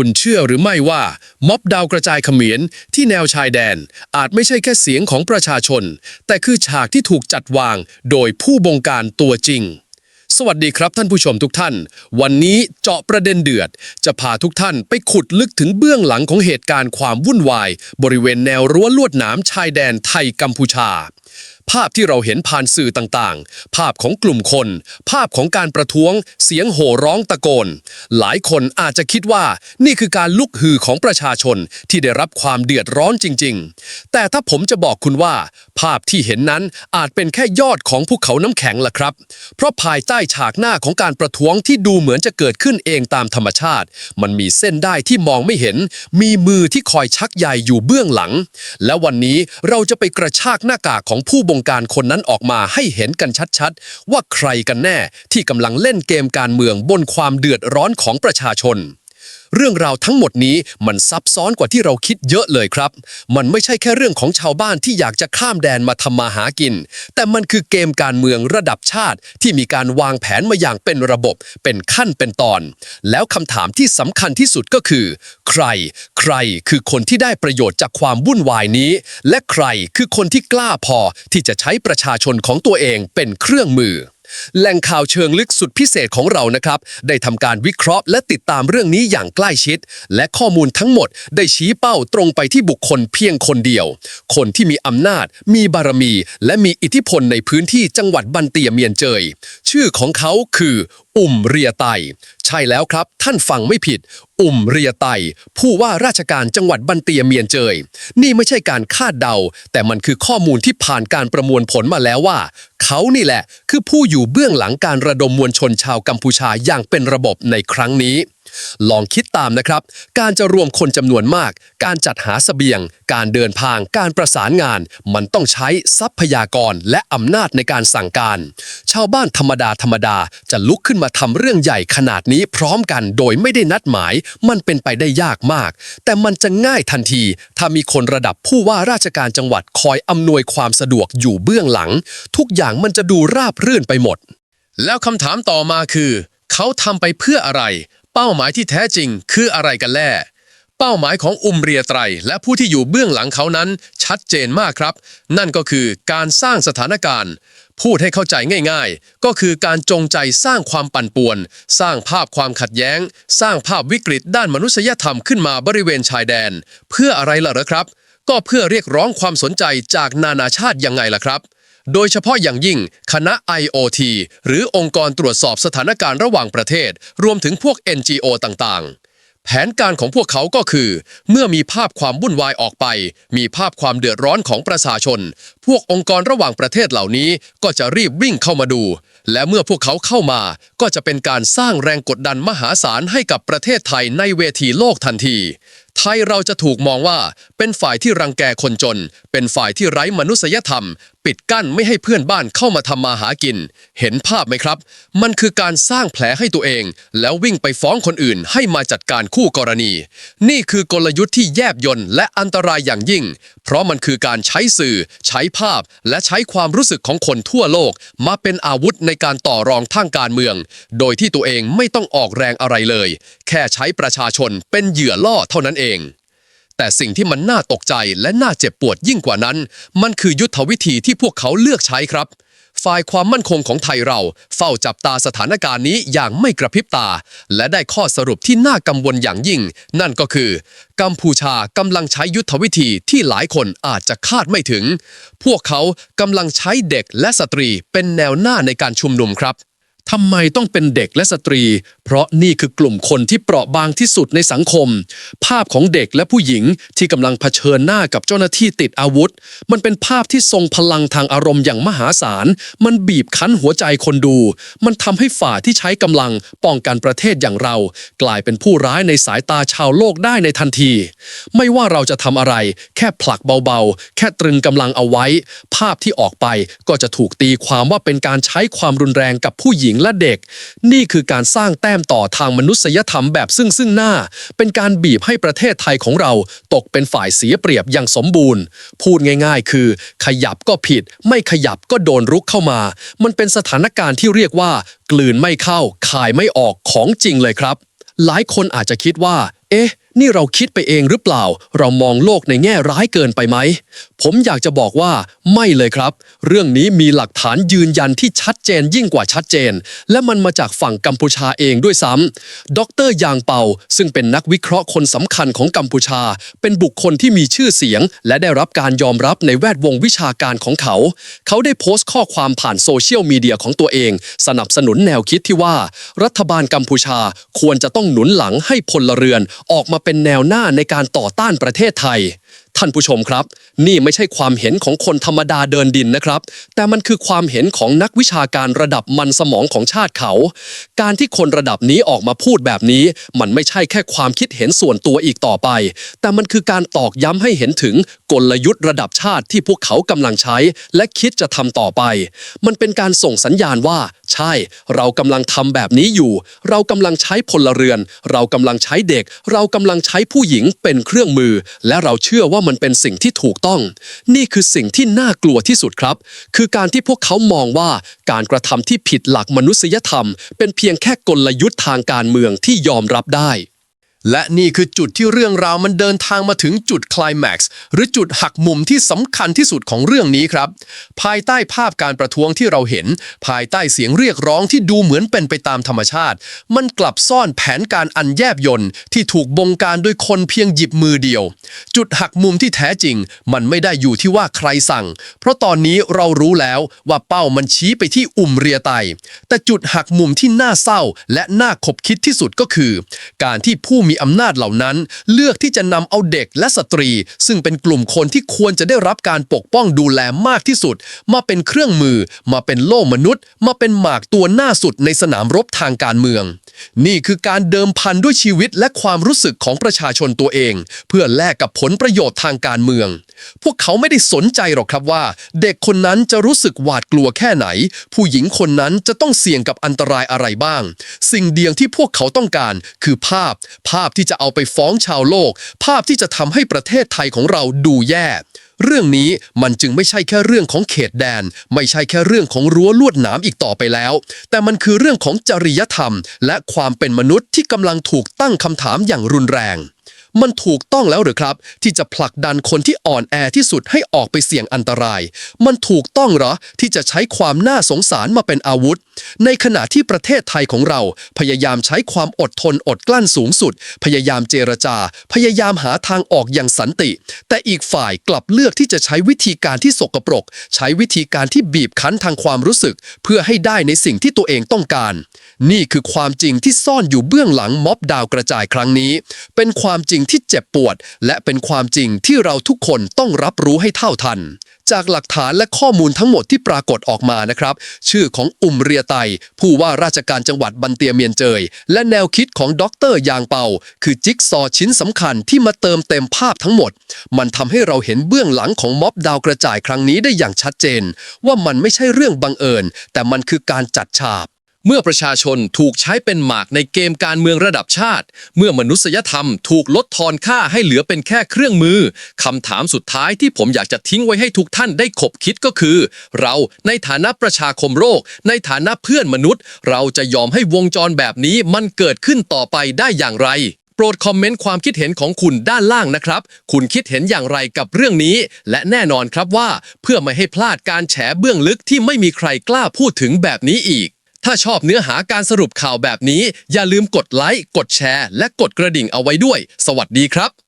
คุณเชื่อหรือไม่ว่าม็อบดาวกระจายเขมรที่แนวชายแดน อาจไม่ใช่แค่เสียงของประชาชน แต่คือฉากที่ถูกจัดวางโดยผู้บงการตัวจริง สวัสดีครับท่านผู้ชมทุกท่าน วันนี้เจาะประเด็นเดือด จะพาทุกท่านไปขุดลึกถึงเบื้องหลังของเหตุการณ์ความวุ่นวาย บริเวณแนวรั้วลวดหนามชายแดนไทยกัมพูชา ภาพที่เราเห็นผ่านสื่อต่างๆ ภาพของกลุ่มคน ภาพของการประท้วง เสียงโห่ร้องตะโกน หลายคนอาจจะคิดว่านี่คือการลุกฮือของประชาชนที่ได้รับความเดือดร้อนจริง ๆ แต่ถ้าผมจะบอกคุณว่า ภาพที่เห็นนั้นอาจเป็นแค่ยอดของภูเขาน้ำแข็งล่ะครับ เพราะภายใต้ฉากหน้าของการประท้วงที่ดูเหมือนจะเกิดขึ้นเองตามธรรมชาติ มันมีเส้นได้ที่มองไม่เห็น มีมือที่คอยชักใยอยู่เบื้องหลัง และวันนี้เราจะไปกระชากหน้ากากของผู้บงการคนนั้นออกมาให้เห็นกันชัดๆ ว่าใครกันแน่ที่กำลังเล่นเกมการเมืองบนความเดือดร้อนของประชาชน เรื่องราวทั้งหมดนี้มันซับซ้อนกว่าที่เราคิดเยอะเลยครับ มันไม่ใช่แค่เรื่องของชาวบ้านที่อยากจะข้ามแดนมาทำมาหากิน แต่มันคือเกมการเมืองระดับชาติ ที่มีการวางแผนมาอย่างเป็นระบบ เป็นขั้นเป็นตอน แล้วคำถามที่สำคัญที่สุดก็คือ ใคร ใครคือคนที่ได้ประโยชน์จากความวุ่นวายนี้ และใครคือคนที่กล้าพอที่จะใช้ประชาชนของตัวเองเป็นเครื่องมือ แหล่งข่าวเชิงลึกสุดพิเศษของเรานะครับ ได้ทำการวิเคราะห์และติดตามเรื่องนี้อย่างใกล้ชิด และข้อมูลทั้งหมดได้ชี้เป้าตรงไปที่บุคคลเพียงคนเดียว คนที่มีอำนาจ มีบารมี และมีอิทธิพลในพื้นที่จังหวัดบันเตียเมียนเจย ชื่อของเขาคือ อุ่มเรียไต ใช่แล้วครับ ท่านฟังไม่ผิด อุ่มเรียไต ผู้ว่าราชการจังหวัดบันเตียเมียนเจย นี่ไม่ใช่การคาดเดา แต่มันคือข้อมูลที่ผ่านการประมวลผลมาแล้วว่า เขานี่แหละ คือผู้อยู่เบื้องหลังการระดมมวลชนชาวกัมพูชาอย่างเป็นระบบในครั้งนี้ ลองคิดตามนะครับ การจะรวมคนจำนวนมาก การจัดหาเสบียง การเดินทาง การประสานงาน มันต้องใช้ทรัพยากรและอำนาจในการสั่งการ ชาวบ้านธรรมดาธรรมดาจะลุกขึ้นมาทำเรื่องใหญ่ขนาดนี้พร้อมกันโดยไม่ได้นัดหมาย มันเป็นไปได้ยากมาก แต่มันจะง่ายทันที ถ้ามีคนระดับผู้ว่าราชการจังหวัดคอยอำนวยความสะดวกอยู่เบื้องหลัง ทุกอย่างมันจะดูราบรื่นไปหมด แล้วคำถามต่อมาคือ เขาทำไปเพื่ออะไร เป้าหมายที่แท้จริงคืออะไรกันแน่เป้าหมายของอุมเรียไตร และผู้ที่อยู่เบื้องหลังเขานั้นชัดเจนมากครับ นั่นก็คือการสร้างสถานการณ์ พูดให้เข้าใจง่ายๆ ก็คือการจงใจสร้างความปั่นป่วน สร้างภาพความขัดแย้ง สร้างภาพวิกฤตด้านมนุษยธรรมขึ้นมาบริเวณชายแดน เพื่ออะไรล่ะหรอครับ ก็เพื่อเรียกร้องความสนใจจากนานาชาติยังไงล่ะครับ โดยเฉพาะอย่างยิ่งคณะ IOT หรือองค์กรตรวจสอบสถานการณ์ระหว่างประเทศ รวมถึงพวก NGO ต่างๆ แผนการของพวกเขาก็คือ เมื่อมีภาพความวุ่นวายออกไป มีภาพความเดือดร้อนของประชาชน พวกองค์กรระหว่างประเทศเหล่านี้ก็จะรีบวิ่งเข้ามาดู และเมื่อพวกเขาเข้ามา ก็จะเป็นการสร้างแรงกดดันมหาศาลให้กับประเทศไทยในเวทีโลกทันทีไทยเราจะถูกมองว่าเป็นฝ่ายที่รังแกคนจน เป็นฝ่ายที่ไร้มนุษยธรรม ปิดกั้นไม่ให้เพื่อนบ้านเข้ามาทำมาหากิน เห็นภาพไหมครับ มันคือการสร้างแผลให้ตัวเอง แล้ววิ่งไปฟ้องคนอื่นให้มาจัดการคู่กรณี นี่คือกลยุทธ์ที่แยบยลและอันตรายอย่างยิ่ง เพราะมันคือการใช้สื่อ ใช้ภาพ และใช้ความรู้สึกของคนทั่วโลก มาเป็นอาวุธในการต่อรองทางการเมือง โดยที่ตัวเองไม่ต้องออกแรงอะไรเลย แค่ใช้ประชาชนเป็นเหยื่อล่อเท่านั้นเอง แต่สิ่งที่มันน่าตกใจและน่าเจ็บปวดยิ่งกว่านั้น มันคือยุทธวิธีที่พวกเขาเลือกใช้ครับฝ่ายความมั่นคงของไทยเราเฝ้าจับตาสถานการณ์นี้อย่างไม่กระพริบตา และได้ข้อสรุปที่น่ากังวลอย่างยิ่ง นั่นก็คือ กัมพูชากำลังใช้ยุทธวิธีที่หลายคนอาจจะคาดไม่ถึง พวกเขากำลังใช้เด็กและสตรีเป็นแนวหน้าในการชุมนุมครับ ทำไมต้องเป็นเด็กและสตรี เพราะนี่คือกลุ่มคนที่เปราะบางที่สุดในสังคม ภาพของเด็กและผู้หญิงที่กำลังเผชิญหน้ากับเจ้าหน้าที่ติดอาวุธ มันเป็นภาพที่ทรงพลังทางอารมณ์อย่างมหาศาล มันบีบคั้นหัวใจคนดู มันทำให้ฝ่าที่ใช้กำลังป้องกันประเทศอย่างเรา กลายเป็นผู้ร้ายในสายตาชาวโลกได้ในทันที ไม่ว่าเราจะทำอะไร แค่ผลักเบาๆ แค่ตรึงกำลังเอาไว้ ภาพที่ออกไปก็จะถูกตีความว่าเป็นการใช้ความรุนแรงกับผู้หญิงงและเด็ก นี่คือการสร้างแต้มต่อทางมนุษยธรรมแบบซึ่งซึ่งหน้า เป็นการบีบให้ประเทศไทยของเราตกเป็นฝ่ายเสียเปรียบอย่างสมบูรณ์ พูดง่าย ๆ คือ ขยับก็ผิด ไม่ขยับก็โดนรุกเข้ามา มันเป็นสถานการณ์ที่เรียกว่า กลืนไม่เข้าคายไม่ออกของจริงเลยครับ หลายคนอาจจะคิดว่า เอ๊ะ นี่เราคิดไปเองหรือเปล่า เรามองโลกในแง่ร้ายเกินไปไหม ผมอยากจะบอกว่าไม่เลยครับ เรื่องนี้มีหลักฐานยืนยันที่ชัดเจนยิ่งกว่าชัดเจน และมันมาจากฝั่งกัมพูชาเองด้วยซ้ำดรยางเปา ซึ่งเป็นนักวิเคราะห์คนสำคัญของกัมพูชา เป็นบุคคลที่มีชื่อเสียง และได้รับการยอมรับในแวดวงวิชาการของเขา เขาได้โพสต์ข้อความผ่านโซเชียลมีเดียของตัวเอง สนับสนุนแนวคิดที่ว่า รัฐบาลกัมพูชาควรจะต้องหนุนหลังให้พลเรือนออกมาเป็นแนวหน้าในการต่อต้านประเทศไทย ท่านผู้ชมครับ นี่ไม่ใช่ความเห็นของคนธรรมดาเดินดินนะครับ แต่มันคือความเห็นของนักวิชาการระดับมันสมองของชาติเขา การที่คนระดับนี้ออกมาพูดแบบนี้ มันไม่ใช่แค่ความคิดเห็นส่วนตัวอีกต่อไป แต่มันคือการตอกย้ำให้เห็นถึงกลยุทธ์ระดับชาติที่พวกเขากำลังใช้ และคิดจะทำต่อไป มันเป็นการส่งสัญญาณว่า ใช่ เรากำลังทำแบบนี้อยู่ เรากำลังใช้พลเรือน เรากำลังใช้เด็ก เรากำลังใช้ผู้หญิงเป็นเครื่องมือ และเราเชื่อว่ามันเป็นสิ่งที่ถูกต้อง นี่คือสิ่งที่น่ากลัวที่สุดครับ คือการที่พวกเขามองว่าการกระทำที่ผิดหลักมนุษยธรรม เป็นเพียงแค่กลยุทธ์ทางการเมืองที่ยอมรับได้ และนี่คือจุดที่เรื่องราวมันเดินทางมาถึงจุดคลแม็กซ์หรือจุดหักมุมที่สำคัญที่สุดของเรื่องนี้ครับ ภายใต้ภาพการประท้วงที่เราเห็น ภายใต้เสียงเรียกร้องที่ดูเหมือนเป็นไปตามธรรมชาติ มันกลับซ่อนแผนการอันแยบยนต์ที่ถูกบงการโดยคนเพียงหยิบมือเดียว จุดหักมุมที่แท้จริง มันไม่ได้อยู่ที่ว่าใครสั่ง เพราะตอนนี้เรารู้แล้วว่าเป้ามันชี้ไปที่อุ่มเรียไตแต่จุดหักมุมที่น่าเศร้า และน่าขบคิดที่สุดก็คือ การที่ผู้มีอำนาจเหล่านั้น เลือกที่จะนำเอาเด็กและสตรี ซึ่งเป็นกลุ่มคนที่ควรจะได้รับการปกป้องดูแลมากที่สุด มาเป็นเครื่องมือ มาเป็นโล่มนุษย์ มาเป็นหมากตัวหน้าสุดในสนามรบทางการเมือง นี่คือการเดิมพันด้วยชีวิตและความรู้สึกของประชาชนตัวเอง เพื่อแลกกับผลประโยชน์ทางการเมือง พวกเขาไม่ได้สนใจหรอกครับว่า เด็กคนนั้นจะรู้สึกหวาดกลัวแค่ไหน ผู้หญิงคนนั้นจะต้องเสี่ยงกับอันตรายอะไรบ้าง สิ่งเดียวที่พวกเขาต้องการคือภาพภาพพที่จะเอาไปฟ้องชาวโลก ภาพที่จะทำให้ประเทศไทยของเราดูแย่ เรื่องนี้มันจึงไม่ใช่แค่เรื่องของเขตแดน ไม่ใช่แค่เรื่องของรั้วลวดหนามอีกต่อไปแล้ว แต่มันคือเรื่องของจริยธรรม และความเป็นมนุษย์ที่กำลังถูกตั้งคำถามอย่างรุนแรง มันถูกต้องแล้วหรือครับ ที่จะผลักดันคนที่อ่อนแอที่สุดให้ออกไปเสี่ยงอันตราย มันถูกต้องเหรอที่จะใช้ความน่าสงสารมาเป็นอาวุธ ในขณะที่ประเทศไทยของเราพยายามใช้ความอดทนอดกลั้นสูงสุด พยายามเจรจา พยายามหาทางออกอย่างสันติ แต่อีกฝ่ายกลับเลือกที่จะใช้วิธีการที่สกปรก ใช้วิธีการที่บีบคั้นทางความรู้สึก เพื่อให้ได้ในสิ่งที่ตัวเองต้องการ นี่คือความจริงที่ซ่อนอยู่เบื้องหลังม็อบดาวกระจายครั้งนี้ เป็นความจริงที่เจ็บปวด และเป็นความจริงที่เราทุกคนต้องรับรู้ให้เท่าทัน จากหลักฐานและข้อมูลทั้งหมดที่ปรากฏออกมานะครับ ชื่อของอุ่มเรียไต ผู้ว่าราชการจังหวัดบันเตียเมียนเจย และแนวคิดของดรยางเปา คือจิ๊กซอว์ชิ้นสำคัญที่มาเติมเต็มภาพทั้งหมด มันทำให้เราเห็นเบื้องหลังของม็อบดาวกระจายครั้งนี้ได้อย่างชัดเจน ว่ามันไม่ใช่เรื่องบังเอิญ แต่มันคือการจัดฉาก เมื่อประชาชนถูกใช้เป็นหมากในเกมการเมืองระดับชาติ เมื่อมนุษยธรรมถูกลดทอนค่าให้เหลือเป็นแค่เครื่องมือคำถามสุดท้ายที่ผมอยากจะทิ้งไว้ให้ทุกท่านได้ขบคิดก็คือ เราในฐานะประชาคมโรคในฐานะเพื่อนมนุษย์ เราจะยอมให้วงจรแบบนี้มันเกิดขึ้นต่อไปได้อย่างไรโปรดคอมเมนต์ความคิดเห็นของคุณด้านล่างนะครับ คุณคิดเห็นอย่างไรกับเรื่องนี้ และแน่นอนครับว่าเพื่อไม่ให้พลาดการแฉเบื้องลึกที่ไม่มีใครกล้าพูดถึงแบบนี้อีก ถ้าชอบเนื้อหาการสรุปข่าวแบบนี้ อย่าลืมกดไลค์ กดแชร์ และกดกระดิ่งเอาไว้ด้วย สวัสดีครับ